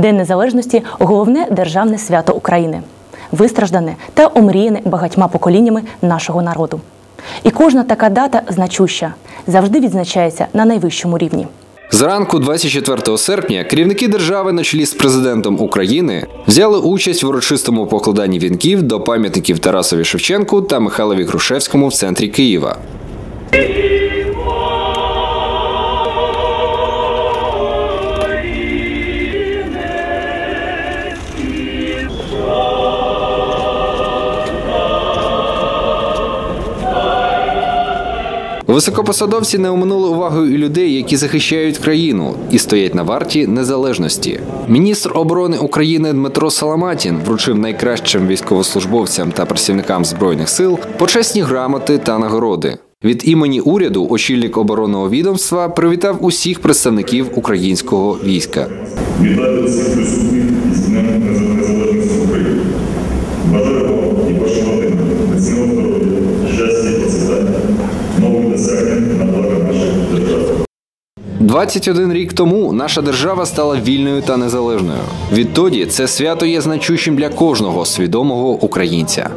День Незалежності головне державне свято України, вистраждане та омріяне багатьма поколіннями нашого народу. І кожна така дата значуща, завжди відзначається на найвищому рівні. Зранку 24 серпня керівники держави на чолі з президентом України взяли участь в урочистому покладанні вінків до пам'ятників Тарасові Шевченку та Михайлові Грушевському в центрі Києва. Високопосадовці не оминули увагою і людей, які захищають країну і стоять на варті незалежності. Міністр оборони України Дмитро Саламатін вручив найкращим військовослужбовцям та працівникам збройних сил почесні грамоти та нагороди. Від імені уряду очільник оборонного відомства привітав усіх представників українського війська. Вітаю всіх присутніх із Днем Незалежності України. Бажаю і вашим родинам здоров'я, 21 рік тому наша держава стала вільною та незалежною. Відтоді це свято є значущим для кожного свідомого українця.